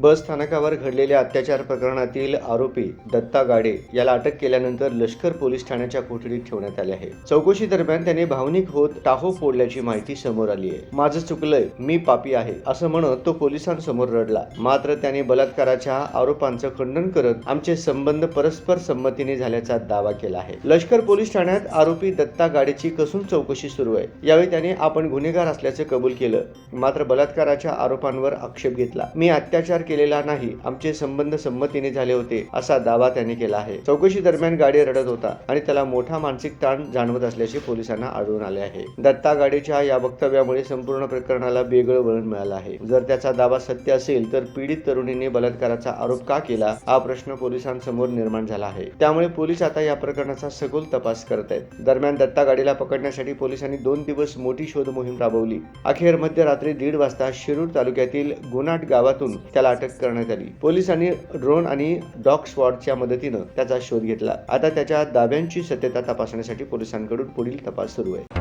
बस स्थानकावर घडलेल्या अत्याचार प्रकरणातील आरोपी दत्ता गाडे याला अटक केल्यानंतर लष्कर पोलीस ठाण्याच्या कोठडीत ठेवण्यात आले आहे. चौकशी दरम्यान त्याने भावनिक होत टाहो फोडल्याची माहिती समोर आली आहे. माझं चुकलंय मी पापी आहे असं म्हणत तो पोलिसांसमोर रडला. मात्र त्याने बलात्काराच्या आरोपांचं खंडन करत आमचे संबंध परस्पर संमतीने झाल्याचा दावा केला आहे. लष्कर पोलीस ठाण्यात आरोपी दत्ता गाडेची कसून चौकशी सुरू आहे? यावेळी त्याने आपण गुन्हेगार असल्याचे कबूल केलं मात्र बलात्काराच्या आरोपांवर आक्षेप घेतला. मी अत्याचार केलेला नाही आमचे संबंध संमतीने झाले होते असा दावा त्याने केला आहे. चौकशी दरम्यान गाडी रडत होता आणि त्याला मोठा मानसिक ताण जाणवत असल्याचे पोलिसांना आढळून आले आहे. दत्ता गाडीच्या या वक्तव्यामुळे संपूर्ण प्रकरणाला वेगळं वळण मिळालं आहे. जर त्याचा दावा सत्य असेल तर पीडित तरुणीने बलात्काराचा आरोप का केला हा प्रश्न पोलिसांसमोर निर्माण झाला आहे. त्यामुळे पोलीस आता या प्रकरणाचा सखोल तपास करत आहेत. दरम्यान दत्ता गाडीला पकडण्यासाठी पोलिसांनी दोन दिवस मोठी शोध मोहीम राबवली. अखेर मध्यरात्री दीड वाजता शिरूर तालुक्यातील गुनाट गावातून त्याला अटक करण्यात आली. पोलिसांनी ड्रोन आणि डॉग स्क्वॉडच्या मदतीनं त्याचा शोध घेतला. आता त्याच्या दाव्यांची सत्यता तपासण्यासाठी पोलिसांकडून पुढील तपास सुरू आहे.